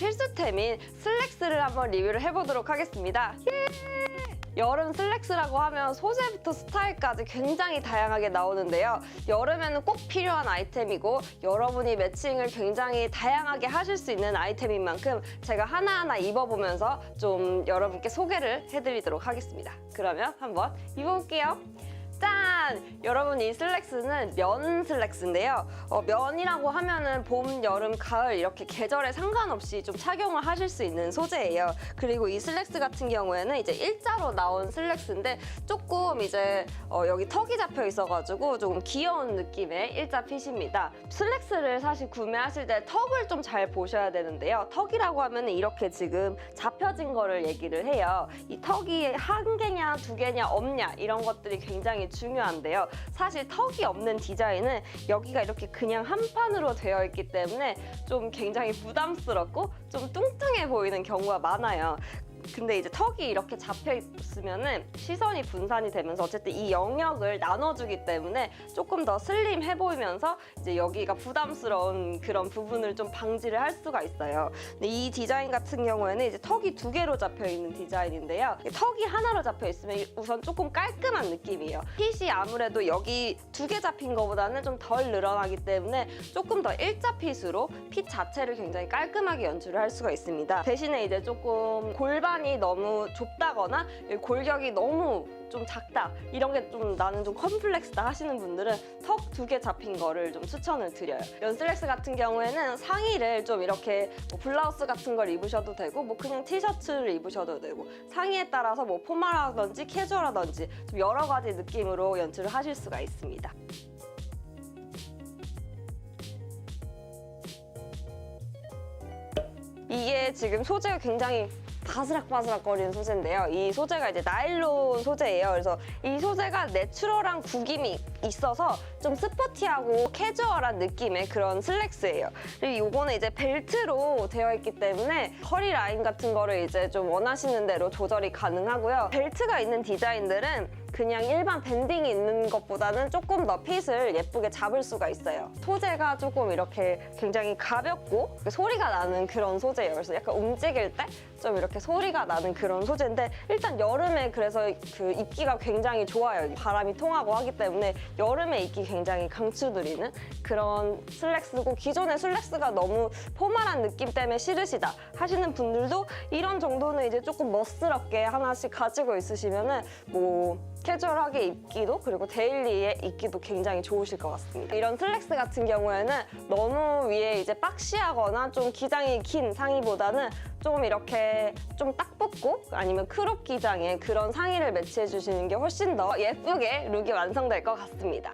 필수템인 슬랙스를 한번 리뷰를 해보도록 하겠습니다. 예! 여름 슬랙스라고 하면 소재부터 스타일까지 굉장히 다양하게 나오는데요. 여름에는 꼭 필요한 아이템이고 여러분이 매칭을 굉장히 다양하게 하실 수 있는 아이템인 만큼 제가 하나하나 입어보면서 좀 여러분께 소개를 해드리도록 하겠습니다. 그러면 한번 입어볼게요. 짠! 여러분 이 슬랙스는 면 슬랙스인데요. 어, 면이라고 하면은 봄, 여름, 가을 이렇게 계절에 상관없이 좀 착용을 하실 수 있는 소재예요. 그리고 이 슬랙스 같은 경우에는 이제 일자로 나온 슬랙스인데 조금 이제 어, 여기 턱이 잡혀 있어가지고 조금 귀여운 느낌의 일자 핏입니다. 슬랙스를 사실 구매하실 때 턱을 좀 잘 보셔야 되는데요. 턱이라고 하면 이렇게 지금 잡혀진 거를 얘기를 해요. 이 턱이 한 개냐 두 개냐 없냐 이런 것들이 굉장히 중요 한데요. 사실 턱이 없는 디자인은 여기가 이렇게 그냥 한 판으로 되어 있기 때문에 좀 굉장히 부담스럽고 좀 뚱뚱해 보이는 경우가 많아요. 근데 이제 턱이 이렇게 잡혀 있으면은 시선이 분산이 되면서 어쨌든 이 영역을 나눠주기 때문에 조금 더 슬림해 보이면서 이제 여기가 부담스러운 그런 부분을 좀 방지를 할 수가 있어요. 근데 이 디자인 같은 경우에는 이제 턱이 두 개로 잡혀 있는 디자인인데요. 턱이 하나로 잡혀 있으면 우선 조금 깔끔한 느낌이에요. 핏이 아무래도 여기 두 개 잡힌 것보다는 좀 덜 늘어나기 때문에 조금 더 일자 핏으로 핏 자체를 굉장히 깔끔하게 연출을 할 수가 있습니다. 대신에 이제 조금 골반 이 너무 좁다거나 골격이 너무 좀 작다 이런 게 좀 나는 좀 컴플렉스다 하시는 분들은 턱 두 개 잡힌 거를 좀 추천을 드려요. 연슬렉스 같은 경우에는 상의를 좀 이렇게 뭐 블라우스 같은 걸 입으셔도 되고 뭐 그냥 티셔츠를 입으셔도 되고 상의에 따라서 뭐 포멀하든지 캐주얼하든지 좀 여러 가지 느낌으로 연출을 하실 수가 있습니다. 이게 지금 소재가 굉장히 바스락바스락거리는 소재인데요. 이 소재가 이제 나일론 소재예요. 그래서 이 소재가 내추럴한 구김이 있어서 좀 스포티하고 캐주얼한 느낌의 그런 슬랙스예요. 그리고 이거는 이제 벨트로 되어 있기 때문에 허리 라인 같은 거를 이제 좀 원하시는 대로 조절이 가능하고요. 벨트가 있는 디자인들은 그냥 일반 밴딩이 있는 것보다는 조금 더 핏을 예쁘게 잡을 수가 있어요. 소재가 조금 이렇게 굉장히 가볍고 소리가 나는 그런 소재예요. 그래서 약간 움직일 때 좀 이렇게 소리가 나는 그런 소재인데 일단 여름에 그래서 그 입기가 굉장히 좋아요. 바람이 통하고 하기 때문에 여름에 입기 굉장히 강추드리는 그런 슬랙스고 기존의 슬랙스가 너무 포멀한 느낌 때문에 싫으시다 하시는 분들도 이런 정도는 이제 조금 멋스럽게 하나씩 가지고 있으시면은 뭐 캐주얼하게 입기도 그리고 데일리에 입기도 굉장히 좋으실 것 같습니다. 이런 슬랙스 같은 경우에는 너무 위에 이제 박시하거나 좀 기장이 긴 상의보다는 좀 이렇게 좀 딱 붙고 아니면 크롭 기장의 그런 상의를 매치해 주시는 게 훨씬 더 예쁘게 룩이 완성될 것 같습니다.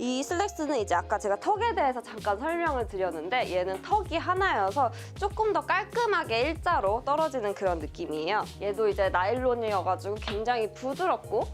이 슬랙스는 이제 아까 제가 턱에 대해서 잠깐 설명을 드렸는데 얘는 턱이 하나여서 조금 더 깔끔하게 일자로 떨어지는 그런 느낌이에요. 얘도 이제 나일론이어가지고 굉장히 부드럽고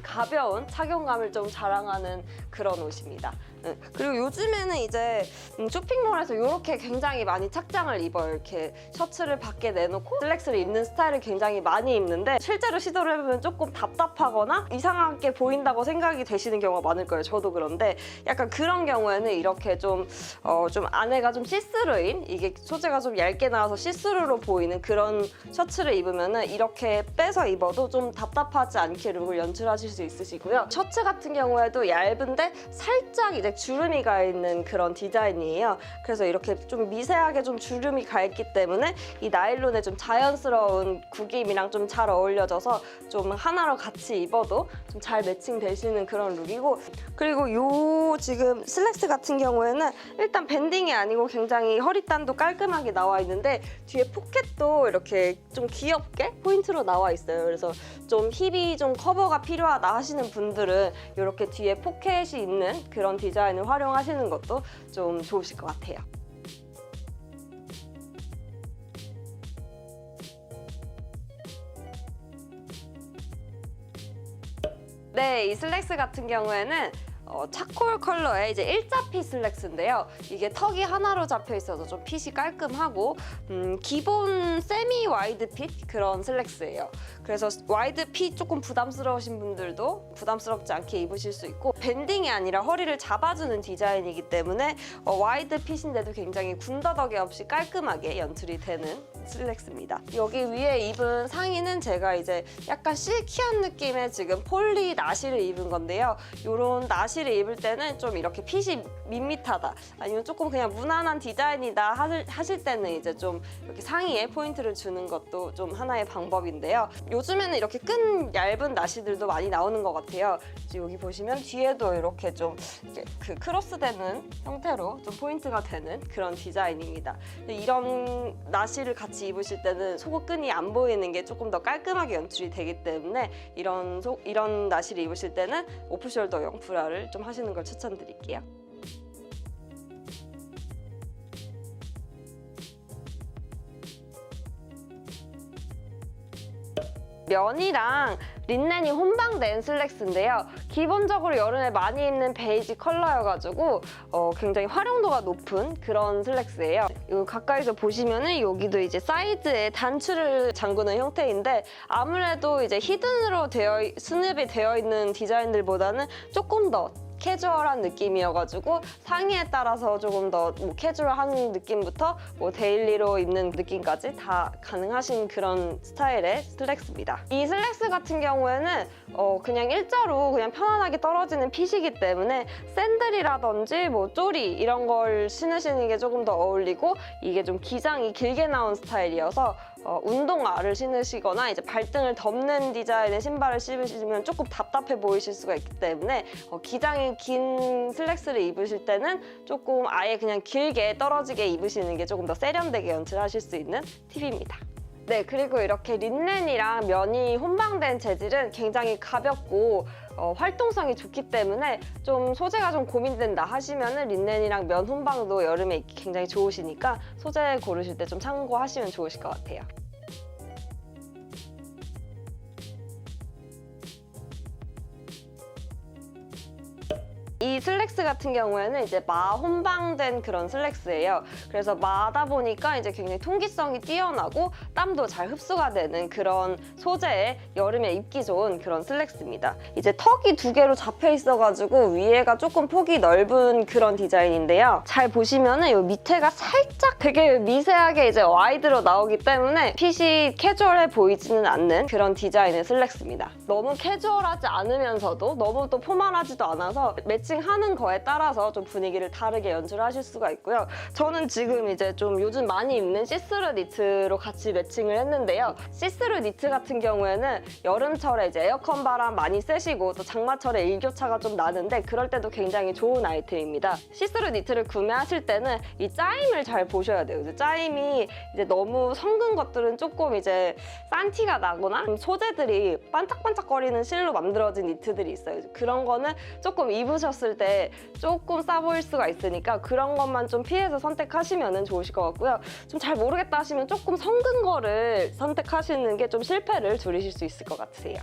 가벼운 착용감을 좀 자랑하는 그런 옷입니다. 응. 그리고 요즘에는 이제 음, 쇼핑몰에서 이렇게 굉장히 많이 착장을 입어요. 이렇게 셔츠를 밖에 내놓고 슬랙스를 입는 스타일을 굉장히 많이 입는데 실제로 시도를 해보면 조금 답답하거나 이상하게 보인다고 생각이 되시는 경우가 많을 거예요. 저도 그런데 약간 그런 경우에는 이렇게 좀, 어, 좀 안에가 좀 시스루인 이게 소재가 좀 얇게 나와서 시스루로 보이는 그런 셔츠를 입으면은 이렇게 빼서 입어도 좀 답답하지 않게 룩을 연출 하실 수 있으시고요. 셔츠 같은 경우에도 얇은데 살짝 이제 주름이 가 있는 그런 디자인이에요. 그래서 이렇게 좀 미세하게 좀 주름이 가 있기 때문에 이 나일론의 좀 자연스러운 구김이랑 좀 잘 어울려져서 좀 하나로 같이 입어도 좀 잘 매칭 되시는 그런 룩이고 그리고 요 지금 슬랙스 같은 경우에는 일단 밴딩이 아니고 굉장히 허리단도 깔끔하게 나와 있는데 뒤에 포켓도 이렇게 좀 귀엽게 포인트로 나와 있어요. 그래서 좀 힙이 좀 커버가 필요 하다 하시는 분들은 이렇게 뒤에 포켓이 있는 그런 디자인을 활용하시는 것도 좀 좋으실 것 같아요. 네, 이 슬랙스 같은 경우에는 어, 차콜 컬러의 이제 일자핏 슬랙스인데요. 이게 턱이 하나로 잡혀 있어서 좀 핏이 깔끔하고 음, 기본 세미 와이드 핏 그런 슬랙스예요. 그래서 와이드 핏 조금 부담스러우신 분들도 부담스럽지 않게 입으실 수 있고 밴딩이 아니라 허리를 잡아주는 디자인이기 때문에 어, 와이드 핏인데도 굉장히 군더더기 없이 깔끔하게 연출이 되는 슬랙스입니다. 여기 위에 입은 상의는 제가 이제 약간 실키한 느낌의 지금 폴리 나시를 입은 건데요. 이런 나시를 입을 때는 좀 이렇게 핏이 밋밋하다 아니면 조금 그냥 무난한 디자인이다 하실, 때는 이제 좀 이렇게 상의에 포인트를 주는 것도 좀 하나의 방법인데요. 요즘에는 이렇게 끈 얇은 나시들도 많이 나오는 것 같아요. 여기 보시면 뒤에도 이렇게 좀 그 크로스되는 형태로 좀 포인트가 되는 그런 디자인입니다. 이런 나시를 같이 입으실 때는 속옷끈이 안 보이는 게 조금 더 깔끔하게 연출이 되기 때문에 이런 속 이런 나시를 입으실 때는 오프숄더용 브라를 좀 하시는 걸 추천드릴게요. 면이랑 린넨이 혼방된 슬랙스인데요. 기본적으로 여름에 많이 입는 베이지 컬러여가지고 어, 굉장히 활용도가 높은 그런 슬랙스예요. 이거 가까이서 보시면은 여기도 이제 사이드에 단추를 잠그는 형태인데 아무래도 이제 히든으로 되어 있- 수납이 되어 있는 디자인들보다는 조금 더 캐주얼한 느낌이어가지고 상의에 따라서 조금 더 뭐 캐주얼한 느낌부터 뭐 데일리로 입는 느낌까지 다 가능하신 그런 스타일의 슬랙스입니다. 이 슬랙스 같은 경우에는 어 그냥 일자로 그냥 편안하게 떨어지는 핏이기 때문에 샌들이라든지 뭐 쪼리 이런 걸 신으시는 게 조금 더 어울리고 이게 좀 기장이 길게 나온 스타일이어서 어, 운동화를 신으시거나 이제 발등을 덮는 디자인의 신발을 신으시면 조금 답답해 보이실 수가 있기 때문에 어, 기장이 긴 슬랙스를 입으실 때는 조금 아예 그냥 길게 떨어지게 입으시는 게 조금 더 세련되게 연출하실 수 있는 팁입니다. 네, 그리고 이렇게 린넨이랑 면이 혼방된 재질은 굉장히 가볍고 어, 활동성이 좋기 때문에 좀 소재가 좀 고민된다 하시면은 린넨이랑 면 혼방도 여름에 입기 굉장히 좋으시니까 소재 고르실 때 좀 참고하시면 좋으실 것 같아요. 이 슬랙스 같은 경우에는 이제 마 혼방된 그런 슬랙스예요. 그래서 마다 보니까 이제 굉장히 통기성이 뛰어나고 땀도 잘 흡수가 되는 그런 소재의 여름에 입기 좋은 그런 슬랙스입니다. 이제 턱이 두 개로 잡혀 있어가지고 위에가 조금 폭이 넓은 그런 디자인인데요. 잘 보시면은 이 밑에가 살짝 되게 미세하게 이제 와이드로 나오기 때문에 핏이 캐주얼해 보이지는 않는 그런 디자인의 슬랙스입니다. 너무 캐주얼하지 않으면서도 너무 또 포멀하지도 않아서 매칭하는 거에 따라서 좀 분위기를 다르게 연출하실 수가 있고요. 저는 지금 이제 좀 요즘 많이 입는 시스루 니트로 같이 매칭을 했는데요. 시스루 니트 같은 경우에는 여름철에 이제 에어컨 바람 많이 쐬시고 또 장마철에 일교차가 좀 나는데 그럴 때도 굉장히 좋은 아이템입니다. 시스루 니트를 구매하실 때는 이 짜임을 잘 보셔야 돼요. 이제 짜임이 이제 너무 성근 것들은 조금 이제 싼 티가 나거나 소재들이 반짝반짝거리는 실로 만들어진 니트들이 있어요. 그런 거는 조금 입으셨을 때 조금 싸 보일 수가 있으니까 그런 것만 좀 피해서 선택하시면 좋으실 것 같고요. 좀 잘 모르겠다 하시면 조금 성근 거를 선택하시는 게 좀 실패를 줄이실 수 있을 것 같으세요.